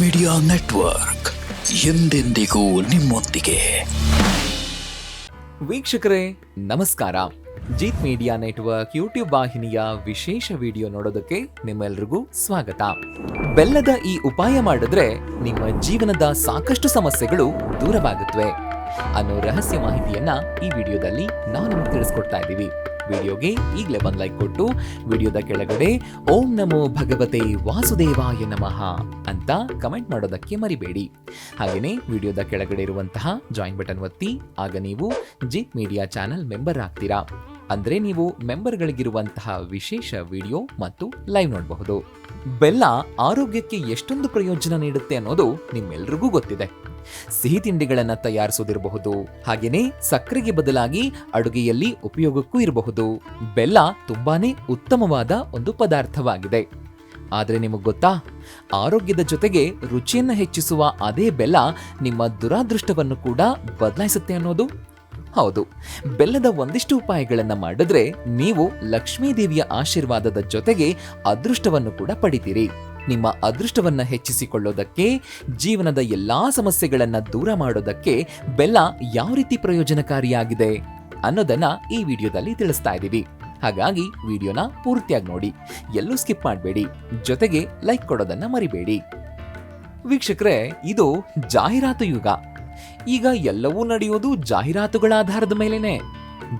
Media network ಎಂದೆಂದಿಗೂ ನಿಮ್ಮೊಂದಿಗೆ. ವೀಕ್ಷಕರೇ, ನಮಸ್ಕಾರ. ಜೀತ್ ಮೀಡಿಯಾ ನೆಟ್ವರ್ಕ್ ಯೂಟ್ಯೂಬ್ ವಾಹಿನಿಯ ವಿಶೇಷ ವಿಡಿಯೋ ನೋಡೋದಕ್ಕೆ ನಿಮ್ಮೆಲ್ರಿಗೂ ಸ್ವಾಗತ. ಬೆಲ್ಲದ ಈ ಉಪಾಯ ಮಾಡಿದ್ರೆ ನಿಮ್ಮ ಜೀವನದ ಸಾಕಷ್ಟು ಸಮಸ್ಯೆಗಳು ದೂರವಾಗುತ್ತವೆ. ಅನ್ನೋ ರಹಸ್ಯ ಮಾಹಿತಿಯನ್ನ ಈ ವಿಡಿಯೋದಲ್ಲಿ ನಾವು ನಿಮ್ಗೆ ತಿಳಿಸ್ಕೊಡ್ತಾ ಇದ್ದೀವಿ. ವಿಡಿಯೋಗೆ ಈಗಲೇ ಒಂದು ಲೈಕ್ ಕೊಟ್ಟು ವಿಡಿಯೋದ ಕೆಳಗಡೆ ಓಂ ನಮೋ ಭಗವತೆ ವಾಸುದೇವಾಯ ನಮಃ ಅಂತ ಕಮೆಂಟ್ ಮಾಡೋದಕ್ಕೆ ಮರಿಬೇಡಿ. ಹಾಗೆಯೇ ವಿಡಿಯೋದ ಕೆಳಗಡೆ ಇರುವಂತಹ ಜಾಯಿನ್ ಬಟನ್ ಒತ್ತಿ, ಆಗ ನೀವು ಜಿತ್ ಮೀಡಿಯಾ ಚಾನೆಲ್ ಮೆಂಬರ್ ಆಗ್ತೀರಾ. ಅಂದ್ರೆ ನೀವು ಮೆಂಬರ್ಗಳಿಗಿರುವಂತಹ ವಿಶೇಷ ವಿಡಿಯೋ ಮತ್ತು ಲೈವ್ ನೋಡಬಹುದು. ಬೆಲ್ಲ ಆರೋಗ್ಯಕ್ಕೆ ಎಷ್ಟೊಂದು ಪ್ರಯೋಜನ ನೀಡುತ್ತೆ ಅನ್ನೋದು ನಿಮ್ಮೆಲ್ರಿಗೂ ಗೊತ್ತಿದೆ. ಸಿಹಿ ತಿಂಡಿಗಳನ್ನ ತಯಾರಿಸೋದಿರಬಹುದು. ಹಾಗೇನೆ ಸಕ್ಕರೆಗೆ ಬದಲಾಗಿ ಅಡುಗೆಯಲ್ಲಿ ಉಪಯೋಗಕ್ಕೂ ಇರಬಹುದು. ಬೆಲ್ಲ ತುಂಬಾನೇ ಉತ್ತಮವಾದ ಒಂದು ಪದಾರ್ಥವಾಗಿದೆ. ಆದರೆ ನಿಮಗೆ ಗೊತ್ತಾ? ಆರೋಗ್ಯದ ಜೊತೆಗೆ ರುಚಿಯನ್ನು ಹೆಚ್ಚಿಸುವ ಅದೇ ಬೆಲ್ಲ ನಿಮ್ಮ ದುರಾದೃಷ್ಟವನ್ನು ಕೂಡ ಬದಲಾಯಿಸುತ್ತೆ ಅನ್ನೋದು? ಹೌದು. ಬೆಲ್ಲದ ಒಂದಿಷ್ಟು ಉಪಾಯಗಳನ್ನು ಮಾಡಿದ್ರೆ ನೀವು ಲಕ್ಷ್ಮೀದೇವಿಯ ಆಶೀರ್ವಾದದ ಜೊತೆಗೆ ಅದೃಷ್ಟವನ್ನು ಕೂಡ ಪಡಿತೀರಿ. ನಿಮ್ಮ ಅದೃಷ್ಟವನ್ನು ಹೆಚ್ಚಿಸಿಕೊಳ್ಳೋದಕ್ಕೆ, ಜೀವನದ ಎಲ್ಲಾ ಸಮಸ್ಯೆಗಳನ್ನು ದೂರ ಮಾಡೋದಕ್ಕೆ ಬೆಲ್ಲ ಯಾವ ರೀತಿ ಪ್ರಯೋಜನಕಾರಿಯಾಗಿದೆ ಅನ್ನೋದನ್ನ ಈ ವಿಡಿಯೋದಲ್ಲಿ ತಿಳಿಸ್ತಾ ಇದ್ದೀವಿ. ಹಾಗಾಗಿ ವಿಡಿಯೋನ ಪೂರ್ತಿಯಾಗಿ ನೋಡಿ. ಎಲ್ಲೂ ಸ್ಕಿಪ್ ಮಾಡಬೇಡಿ. ಜೊತೆಗೆ ಲೈಕ್ ಕೊಡೋದನ್ನ ಮರಿಬೇಡಿ. ವೀಕ್ಷಕರೇ, ಇದು ಜಾಹೀರಾತು ಯುಗ. ಈಗ ಎಲ್ಲವೂ ನಡೆಯೋದು ಜಾಹೀರಾತುಗಳ ಆಧಾರದ ಮೇಲೇನೆ.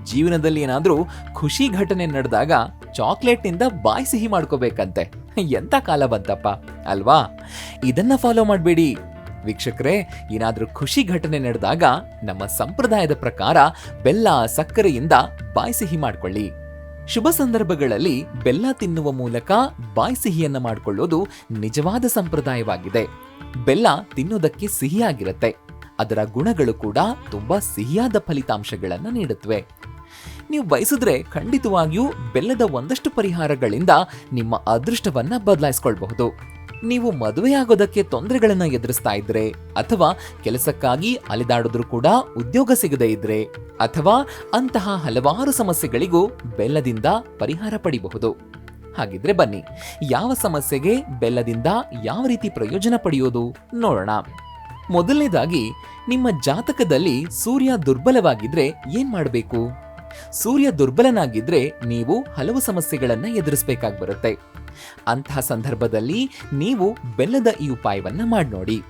ಜೀವನದಲ್ಲಿ ಏನಾದರೂ ಖುಷಿ ಘಟನೆ ನಡೆದಾಗ ಚಾಕ್ಲೇಟ್ನಿಂದ ಬಾಯಿ ಸಿಹಿ ಮಾಡ್ಕೋಬೇಕಂತೆ. ಎಂತ ಕಾಲ ಬಂತಪ್ಪ, ಅಲ್ವಾ? ಇದನ್ನ ಫಾಲೋ ಮಾಡಬೇಡಿ. ವೀಕ್ಷಕರೇ, ಏನಾದ್ರೂ ಖುಷಿ ಘಟನೆ ನಡೆದಾಗ ನಮ್ಮ ಸಂಪ್ರದಾಯದ ಪ್ರಕಾರ ಬೆಲ್ಲ, ಸಕ್ಕರೆಯಿಂದ ಬಾಯಿ ಸಿಹಿ ಮಾಡ್ಕೊಳ್ಳಿ. ಶುಭ ಸಂದರ್ಭಗಳಲ್ಲಿ ಬೆಲ್ಲ ತಿನ್ನುವ ಮೂಲಕ ಬಾಯಿ ಸಿಹಿಯನ್ನ ಮಾಡಿಕೊಳ್ಳೋದು ನಿಜವಾದ ಸಂಪ್ರದಾಯವಾಗಿದೆ. ಬೆಲ್ಲ ತಿನ್ನೋದಕ್ಕೆ ಸಿಹಿಯಾಗಿರುತ್ತೆ. ಅದರ ಗುಣಗಳು ಕೂಡ ತುಂಬಾ ಸಿಹಿಯಾದ ಫಲಿತಾಂಶಗಳನ್ನು ನೀಡುತ್ತವೆ. ನೀವು ಬಯಸಿದ್ರೆ ಖಂಡಿತವಾಗಿಯೂ ಬೆಲ್ಲದ ಒಂದಷ್ಟು ಪರಿಹಾರಗಳಿಂದ ನಿಮ್ಮ ಅದೃಷ್ಟವನ್ನ ಬದಲಾಯಿಸ್ಕೊಳ್ಬಹುದು. ನೀವು ಮದುವೆಯಾಗೋದಕ್ಕೆ ತೊಂದರೆಗಳನ್ನ ಎದುರಿಸ್ತಾ ಇದ್ರೆ, ಅಥವಾ ಕೆಲಸಕ್ಕಾಗಿ ಅಲೆದಾಡಿದ್ರು ಕೂಡ ಉದ್ಯೋಗ ಸಿಗದೇ ಇದ್ರೆ, ಅಥವಾ ಅಂತಹ ಹಲವಾರು ಸಮಸ್ಯೆಗಳಿಗೂ ಬೆಲ್ಲದಿಂದ ಪರಿಹಾರ ಪಡಿಬಹುದು. ಹಾಗಿದ್ರೆ ಬನ್ನಿ, ಯಾವ ಸಮಸ್ಯೆಗೆ ಬೆಲ್ಲದಿಂದ ಯಾವ ರೀತಿ ಪ್ರಯೋಜನ ಪಡೆಯೋದು ನೋಡೋಣ. ಮೊದಲನೇದಾಗಿ, ನಿಮ್ಮ ಜಾತಕದಲ್ಲಿ ಸೂರ್ಯ ದುರ್ಬಲವಾಗಿದ್ರೆ ಏನ್ ಮಾಡಬೇಕು? ಸೂರ್ಯ ದುರ್ಬಲನಾಗಿದ್ರೆ ನೀವು ಹಲವು ಸಮಸ್ಯೆಗಳನ್ನು ಎದುರಿಸಬೇಕಾಗಿ ಬರುತ್ತೆ. ಅಂತಹ ಸಂದರ್ಭದಲ್ಲಿ ನೀವು ಬೆಲ್ಲದ ಈ ಉಪಾಯವನ್ನ ಮಾಡಿ ನೋಡಿ.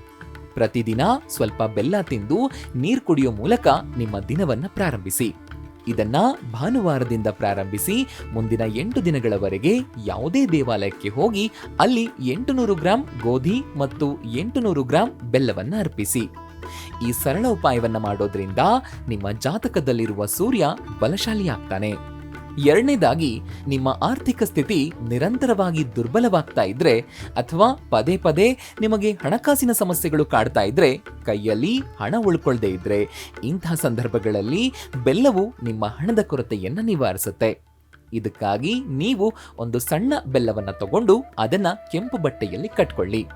ಪ್ರತಿದಿನ ಸ್ವಲ್ಪ ಬೆಲ್ಲ ತಿಂದು ನೀರು ಕುಡಿಯೋ ಮೂಲಕ ನಿಮ್ಮ ದಿನವನ್ನ ಪ್ರಾರಂಭಿಸಿ. ಇದನ್ನ ಭಾನುವಾರದಿಂದ ಪ್ರಾರಂಭಿಸಿ ಮುಂದಿನ ಎಂಟು ದಿನಗಳವರೆಗೆ ಯಾವುದೇ ದೇವಾಲಯಕ್ಕೆ ಹೋಗಿ ಅಲ್ಲಿ ಎಂಟುನೂರು ಗ್ರಾಂ ಗೋಧಿ ಮತ್ತು ಎಂಟುನೂರು ಗ್ರಾಂ ಬೆಲ್ಲವನ್ನ ಅರ್ಪಿಸಿ. ಈ ಸರಳ ಉಪಾಯವನ್ನು ಮಾಡೋದ್ರಿಂದ ನಿಮ್ಮ ಜಾತಕದಲ್ಲಿರುವ ಸೂರ್ಯ ಬಲಶಾಲಿಯಾಗ್ತಾನೆ. ಎರಡನೇದಾಗಿ, ನಿಮ್ಮ ಆರ್ಥಿಕ ಸ್ಥಿತಿ ನಿರಂತರವಾಗಿ ದುರ್ಬಲವಾಗ್ತಾ ಇದ್ರೆ ಅಥವಾ ಪದೇ ಪದೇ ನಿಮಗೆ ಹಣಕಾಸಿನ ಸಮಸ್ಯೆಗಳು ಕಾಡ್ತಾ ಇದ್ರೆ, ಕೈಯಲ್ಲಿ ಹಣ ಉಳ್ಕೊಳ್ದೇ ಇದ್ರೆ, ಇಂತಹ ಸಂದರ್ಭಗಳಲ್ಲಿ ಬೆಲ್ಲವು ನಿಮ್ಮ ಹಣದ ಕೊರತೆಯನ್ನು ನಿವಾರಿಸುತ್ತೆ. ಇದಕ್ಕಾಗಿ ನೀವು ಒಂದು ಸಣ್ಣ ಬೆಲ್ಲವನ್ನು ತಗೊಂಡು ಅದನ್ನು ಕೆಂಪು ಬಟ್ಟೆಯಲ್ಲಿ ಕಟ್ಕೊಳ್ಳಿ.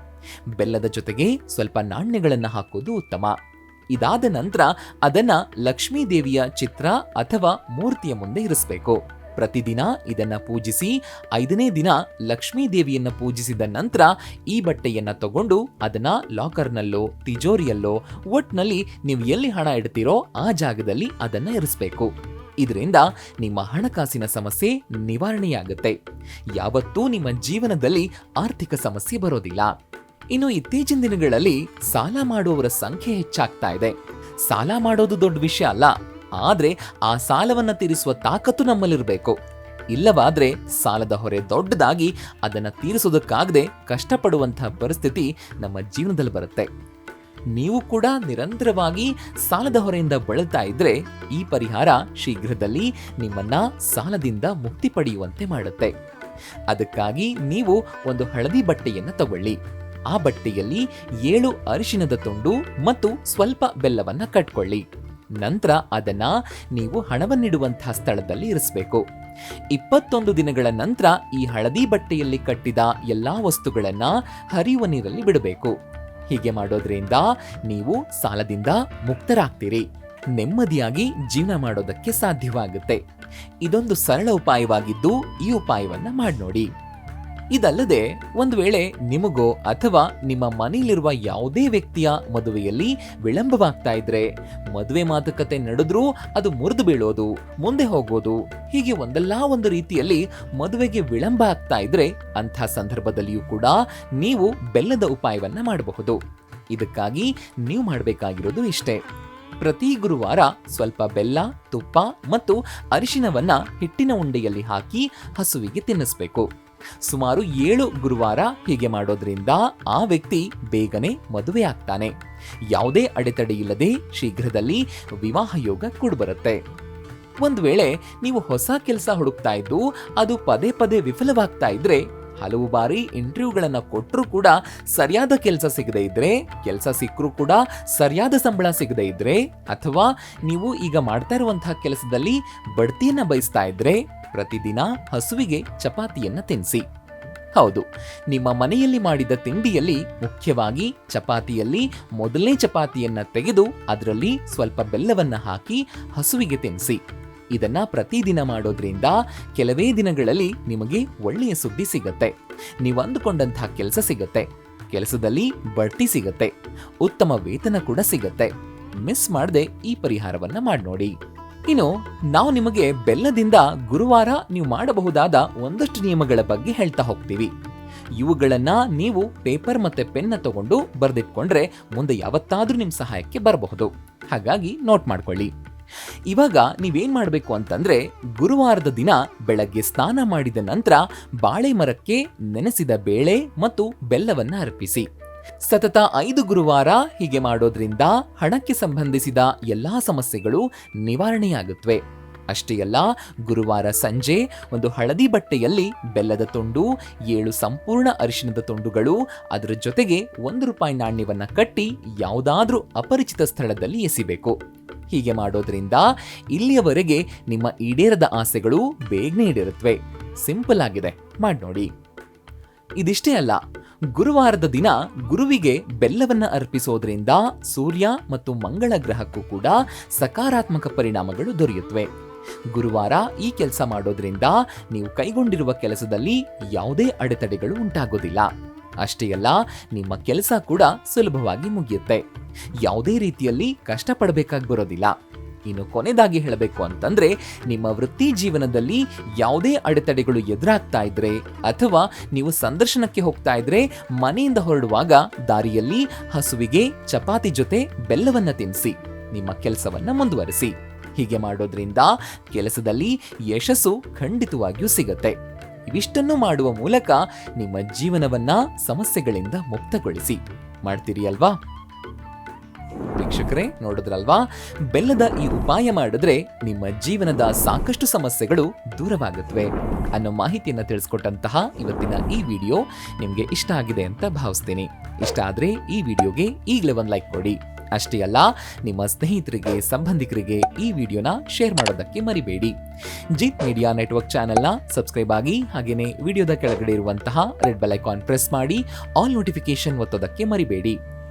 ಬೆಲ್ಲದ ಜೊತೆಗೆ ಸ್ವಲ್ಪ ನಾಣ್ಯಗಳನ್ನು ಹಾಕೋದು ಉತ್ತಮ. ಇದಾದ ನಂತರ ಅದನ್ನ ಲಕ್ಷ್ಮೀ ದೇವಿಯ ಚಿತ್ರ ಅಥವಾ ಮೂರ್ತಿಯ ಮುಂದೆ ಇರಿಸಬೇಕು. ಪ್ರತಿದಿನ ಇದನ್ನ ಪೂಜಿಸಿ ಐದನೇ ದಿನ ಲಕ್ಷ್ಮೀ ದೇವಿಯನ್ನ ಪೂಜಿಸಿದ ನಂತರ ಈ ಬಟ್ಟೆಯನ್ನ ತಗೊಂಡು ಅದನ್ನ ಲಾಕರ್ನಲ್ಲೋ, ತಿಜೋರಿಯಲ್ಲೋ, ಒಟ್ನಲ್ಲಿ ನೀವು ಎಲ್ಲಿ ಹಣ ಇಡ್ತೀರೋ ಆ ಜಾಗದಲ್ಲಿ ಅದನ್ನ ಇರಿಸಬೇಕು. ಇದರಿಂದ ನಿಮ್ಮ ಹಣಕಾಸಿನ ಸಮಸ್ಯೆ ನಿವಾರಣೆಯಾಗುತ್ತೆ. ಯಾವತ್ತೂ ನಿಮ್ಮ ಜೀವನದಲ್ಲಿ ಆರ್ಥಿಕ ಸಮಸ್ಯೆ ಬರೋದಿಲ್ಲ. ಇನ್ನು ಇತ್ತೀಚಿನ ದಿನಗಳಲ್ಲಿ ಸಾಲ ಮಾಡುವವರ ಸಂಖ್ಯೆ ಹೆಚ್ಚಾಗ್ತಾ ಇದೆ. ಸಾಲ ಮಾಡೋದು ದೊಡ್ಡ ವಿಷಯ ಅಲ್ಲ, ಆದ್ರೆ ಆ ಸಾಲವನ್ನ ತೀರಿಸುವ ತಾಕತ್ತು ನಮ್ಮಲ್ಲಿರಬೇಕು. ಇಲ್ಲವಾದ್ರೆ ಸಾಲದ ಹೊರೆ ದೊಡ್ಡದಾಗಿ ಅದನ್ನ ತೀರಿಸೋದಕ್ಕಾಗದೆ ಕಷ್ಟಪಡುವಂತಹ ಪರಿಸ್ಥಿತಿ ನಮ್ಮ ಜೀವನದಲ್ಲಿ ಬರುತ್ತೆ. ನೀವು ಕೂಡ ನಿರಂತರವಾಗಿ ಸಾಲದ ಹೊರೆಯಿಂದ ಬಳಲ್ತಾ ಇದ್ರೆ ಈ ಪರಿಹಾರ ಶೀಘ್ರದಲ್ಲಿ ನಿಮ್ಮನ್ನ ಸಾಲದಿಂದ ಮುಕ್ತಿ ಪಡೆಯುವಂತೆ ಮಾಡುತ್ತೆ. ಅದಕ್ಕಾಗಿ ನೀವು ಒಂದು ಹಳದಿ ಬಟ್ಟೆಯನ್ನ ತಗೊಳ್ಳಿ. ಆ ಬಟ್ಟೆಯಲ್ಲಿ ಏಳು ಅರಿಶಿನದ ತುಂಡು ಮತ್ತು ಸ್ವಲ್ಪ ಬೆಲ್ಲವನ್ನು ಕಟ್ಕೊಳ್ಳಿ. ನಂತರ ಅದನ್ನ ನೀವು ಹಣವನ್ನಿಡುವಂತಹ ಸ್ಥಳದಲ್ಲಿ ಇರಿಸಬೇಕು. ಇಪ್ಪತ್ತೊಂದು ದಿನಗಳ ನಂತರ ಈ ಹಳದಿ ಬಟ್ಟೆಯಲ್ಲಿ ಕಟ್ಟಿದ ಎಲ್ಲಾ ವಸ್ತುಗಳನ್ನ ಹರಿಯುವ ನೀರಲ್ಲಿ ಬಿಡಬೇಕು. ಹೀಗೆ ಮಾಡೋದ್ರಿಂದ ನೀವು ಸಾಲದಿಂದ ಮುಕ್ತರಾಗ್ತೀರಿ. ನೆಮ್ಮದಿಯಾಗಿ ಜೀವನ ಮಾಡೋದಕ್ಕೆ ಸಾಧ್ಯವಾಗುತ್ತೆ. ಇದೊಂದು ಸರಳ ಉಪಾಯವಾಗಿದ್ದು ಈ ಉಪಾಯವನ್ನ ಮಾಡಿ ನೋಡಿ ಇದಲ್ಲದೆ, ಒಂದು ವೇಳೆ ನಿಮಗೋ ಅಥವಾ ನಿಮ್ಮ ಮನೆಯಲ್ಲಿರುವ ಯಾವುದೇ ವ್ಯಕ್ತಿಯ ಮದುವೆಯಲ್ಲಿ ವಿಳಂಬವಾಗ್ತಾ ಇದ್ರೆ, ಮದುವೆ ಮಾತುಕತೆ ನಡೆದ್ರೂ ಅದು ಮುರಿದು ಬೀಳೋದು, ಮುಂದೆ ಹೋಗೋದು, ಹೀಗೆ ಒಂದಲ್ಲ ಒಂದು ರೀತಿಯಲ್ಲಿ ಮದುವೆಗೆ ವಿಳಂಬ ಆಗ್ತಾ ಇದ್ರೆ ಅಂಥ ಸಂದರ್ಭದಲ್ಲಿಯೂ ಕೂಡ ನೀವು ಬೆಲ್ಲದ ಉಪಾಯವನ್ನ ಮಾಡಬಹುದು. ಇದಕ್ಕಾಗಿ ನೀವು ಮಾಡಬೇಕಾಗಿರೋದು ಇಷ್ಟೇ. ಪ್ರತಿ ಗುರುವಾರ ಸ್ವಲ್ಪ ಬೆಲ್ಲ, ತುಪ್ಪ ಮತ್ತು ಅರಿಶಿನವನ್ನ ಹಿಟ್ಟಿನ ಉಂಡೆಯಲ್ಲಿ ಹಾಕಿ ಹಸುವಿಗೆ ತಿನ್ನಿಸ್ಬೇಕು. ಸುಮಾರು ಏಳು ಗುರುವಾರ ಹೀಗೆ ಮಾಡೋದ್ರಿಂದ ಆ ವ್ಯಕ್ತಿ ಬೇಗನೆ ಮದುವೆ ಆಗ್ತಾನೆ. ಯಾವುದೇ ಅಡೆತಡೆ ಇಲ್ಲದೆ ಶೀಘ್ರದಲ್ಲಿ ವಿವಾಹ ಯೋಗ ಕೂಡ್ಬರುತ್ತೆ. ಒಂದು ವೇಳೆ ನೀವು ಹೊಸ ಕೆಲಸ ಹುಡುಕ್ತಾ ಇದ್ದು ಅದು ಪದೇ ಪದೇ ವಿಫಲವಾಗ್ತಾ ಇದ್ರೆ, ಹಲವು ಬಾರಿ ಇಂಟರ್ವ್ಯೂಗಳನ್ನು ಕೊಟ್ಟರೂ ಕೂಡ ಸರಿಯಾದ ಕೆಲಸ ಸಿಗದೆ ಇದ್ರೆ, ಕೆಲಸ ಸಿಕ್ಕರೂ ಕೂಡ ಸರಿಯಾದ ಸಂಬಳ ಸಿಗದೆ ಇದ್ರೆ, ಅಥವಾ ನೀವು ಈಗ ಮಾಡ್ತಾ ಇರುವಂತಹ ಕೆಲಸದಲ್ಲಿ ಬಡ್ತಿಯನ್ನು ಬಯಸ್ತಾ ಇದ್ರೆ ಪ್ರತಿದಿನ ಹಸುವಿಗೆ ಚಪಾತಿಯನ್ನ ತಿನ್ನಿಸಿ ಹೌದು, ನಿಮ್ಮ ಮನೆಯಲ್ಲಿ ಮಾಡಿದ ತಿಂಡಿಯಲ್ಲಿ ಮುಖ್ಯವಾಗಿ ಚಪಾತಿಯಲ್ಲಿ ಮೊದಲನೇ ಚಪಾತಿಯನ್ನ ತೆಗೆದು ಅದರಲ್ಲಿ ಸ್ವಲ್ಪ ಬೆಲ್ಲವನ್ನ ಹಾಕಿ ಹಸುವಿಗೆ ತಿನ್ನಿಸಿ ಇದನ್ನ ಪ್ರತಿದಿನ ಮಾಡೋದ್ರಿಂದ ಕೆಲವೇ ದಿನಗಳಲ್ಲಿ ನಿಮಗೆ ಒಳ್ಳೆಯ ಸುದ್ದಿ ಸಿಗತ್ತೆ. ನೀವು ಅಂದುಕೊಂಡಂತಹ ಕೆಲಸ ಸಿಗತ್ತೆ. ಕೆಲಸದಲ್ಲಿ ಬಡ್ತಿ ಸಿಗತ್ತೆ. ಉತ್ತಮ ವೇತನ ಕೂಡ ಸಿಗತ್ತೆ. ಮಿಸ್ ಮಾಡದೆ ಈ ಪರಿಹಾರವನ್ನ ಮಾಡಿ ನೋಡಿ ಇನ್ನು, ನಾವು ನಿಮಗೆ ಬೆಲ್ಲದಿಂದ ಗುರುವಾರ ನೀವು ಮಾಡಬಹುದಾದ ಒಂದಷ್ಟು ನಿಯಮಗಳ ಬಗ್ಗೆ ಹೇಳ್ತಾ ಹೋಗ್ತೀವಿ. ಇವುಗಳನ್ನ ನೀವು ಪೇಪರ್ ಮತ್ತೆ ಪೆನ್ನ ತಗೊಂಡು ಬರೆದಿಟ್ಕೊಂಡ್ರೆ ಮುಂದೆ ಯಾವತ್ತಾದ್ರೂ ನಿಮ್ಮ ಸಹಾಯಕ್ಕೆ ಬರಬಹುದು. ಹಾಗಾಗಿ ನೋಟ್ ಮಾಡ್ಕೊಳ್ಳಿ. ಇವಾಗ ನೀವೇನ್ ಮಾಡಬೇಕು ಅಂತಂದ್ರೆ, ಗುರುವಾರದ ದಿನ ಬೆಳಗ್ಗೆ ಸ್ನಾನ ಮಾಡಿದ ನಂತರ ಬಾಳೆ ಮರಕ್ಕೆ ನೆನೆಸಿದ ಬೇಳೆ ಮತ್ತು ಬೆಲ್ಲವನ್ನು ಅರ್ಪಿಸಿ. ಸತತ ಐದು ಗುರುವಾರ ಹೀಗೆ ಮಾಡೋದ್ರಿಂದ ಹಣಕ್ಕೆ ಸಂಬಂಧಿಸಿದ ಎಲ್ಲಾ ಸಮಸ್ಯೆಗಳು ನಿವಾರಣೆಯಾಗುತ್ತವೆ ಅಷ್ಟೇ ಅಲ್ಲ, ಗುರುವಾರ ಸಂಜೆ ಒಂದು ಹಳದಿ ಬಟ್ಟೆಯಲ್ಲಿ ಬೆಲ್ಲದ ತುಂಡು, ಏಳು ಸಂಪೂರ್ಣ ಅರಿಶಿಣದ ತುಂಡುಗಳು, ಅದರ ಜೊತೆಗೆ ಒಂದು ರೂಪಾಯಿ ನಾಣ್ಯವನ್ನು ಕಟ್ಟಿ ಯಾವುದಾದ್ರೂ ಅಪರಿಚಿತ ಸ್ಥಳದಲ್ಲಿ ಎಸಿಬೇಕು. ಹೀಗೆ ಮಾಡೋದ್ರಿಂದ ಇಲ್ಲಿಯವರೆಗೆ ನಿಮ್ಮ ಈಡೇರದ ಆಸೆಗಳು ಬೇಗನೆ ಈಡೇರುತ್ತವೆ ಸಿಂಪಲ್ ಆಗಿದೆ ಮಾಡಿ ನೋಡಿ ಇದಿಷ್ಟೇ ಅಲ್ಲ ಗುರುವಾರದ ದಿನ ಗುರುವಿಗೆ ಬೆಲ್ಲವನ್ನ ಅರ್ಪಿಸೋದ್ರಿಂದ ಸೂರ್ಯ ಮತ್ತು ಮಂಗಳ ಗ್ರಹಕ್ಕೂ ಕೂಡ ಸಕಾರಾತ್ಮಕ ಪರಿಣಾಮಗಳು ದೊರೆಯುತ್ತವೆ. ಗುರುವಾರ ಈ ಕೆಲಸ ಮಾಡೋದ್ರಿಂದ ನೀವು ಕೈಗೊಂಡಿರುವ ಕೆಲಸದಲ್ಲಿ ಯಾವುದೇ ಅಡೆತಡೆಗಳು ಉಂಟಾಗೋದಿಲ್ಲ. ಅಷ್ಟೇ ಅಲ್ಲ, ನಿಮ್ಮ ಕೆಲಸ ಕೂಡ ಸುಲಭವಾಗಿ ಮುಗಿಯುತ್ತೆ. ಯಾವುದೇ ರೀತಿಯಲ್ಲಿ ಕಷ್ಟಪಡಬೇಕಾಗಿ ಬರೋದಿಲ್ಲ. ಇನ್ನು ಕೊನೆದಾಗಿ ಹೇಳಬೇಕು ಅಂತಂದ್ರೆ, ನಿಮ್ಮ ವೃತ್ತಿ ಜೀವನದಲ್ಲಿ ಯಾವುದೇ ಅಡೆತಡೆಗಳು ಎದುರಾಗ್ತಾ ಇದ್ರೆ ಅಥವಾ ನೀವು ಸಂದರ್ಶನಕ್ಕೆ ಹೋಗ್ತಾ ಇದ್ರೆ ಮನೆಯಿಂದ ಹೊರಡುವಾಗ ದಾರಿಯಲ್ಲಿ ಹಸುವಿಗೆ ಚಪಾತಿ ಜೊತೆ ಬೆಲ್ಲವನ್ನ ತಿನ್ನಿಸಿ, ನಿಮ್ಮ ಕೆಲಸವನ್ನ ಮುಂದುವರಿಸಿ. ಹೀಗೆ ಮಾಡೋದ್ರಿಂದ ಕೆಲಸದಲ್ಲಿ ಯಶಸ್ಸು ಖಂಡಿತವಾಗಿಯೂ ಸಿಗತ್ತೆ. ಇವಿಷ್ಟನ್ನು ಮಾಡುವ ಮೂಲಕ ನಿಮ್ಮ ಜೀವನವನ್ನ ಸಮಸ್ಯೆಗಳಿಂದ ಮುಕ್ತಗೊಳಿಸಿ. ಮಾಡ್ತೀರಿ ಅಲ್ವಾ? ವೀಕ್ಷಕರೇ, ನೋಡಿದ್ರಲ್ವಾ? ಬೆಲ್ಲದ ಈ ಉಪಾಯ ಮಾಡಿದ್ರೆ ನಿಮ್ಮ ಜೀವನದ ಸಾಕಷ್ಟು ಸಮಸ್ಯೆಗಳು ದೂರವಾಗುತ್ತವೆ ಅನ್ನೋ ಮಾಹಿತಿಯನ್ನು ತಿಳಿಸ್ಕೊಟ್ಟಂತಹ ಇವತ್ತಿನ ಈ ವಿಡಿಯೋ ನಿಮಗೆ ಇಷ್ಟ ಆಗಿದೆ ಅಂತ ಭಾವಿಸ್ತೀನಿ. ಇಷ್ಟ ಆದರೆ ಈ ವಿಡಿಯೋಗೆ ಈಗಲೇ ಒಂದು ಲೈಕ್ ಕೊಡಿ. ಅಷ್ಟೇ ಅಲ್ಲ, ನಿಮ್ಮ ಸ್ನೇಹಿತರಿಗೆ, ಸಂಬಂಧಿಕರಿಗೆ ಈ ವಿಡಿಯೋನ ಶೇರ್ ಮಾಡೋದಕ್ಕೆ ಮರಿಬೇಡಿ. ಜೀತ್ ಮೀಡಿಯಾ ನೆಟ್ವರ್ಕ್ ಚಾನೆಲ್ನ ಸಬ್ಸ್ಕ್ರೈಬ್ ಆಗಿ ಹಾಗೆಯೇ ವಿಡಿಯೋದ ಕೆಳಗಡೆ ಇರುವಂತಹ ರೆಡ್ ಬೆಲ್ ಐಕಾನ್ ಪ್ರೆಸ್ ಮಾಡಿ, ಆಲ್ ನೋಟಿಫಿಕೇಶನ್ ಒತ್ತೋದಕ್ಕೆ ಮರಿಬೇಡಿ.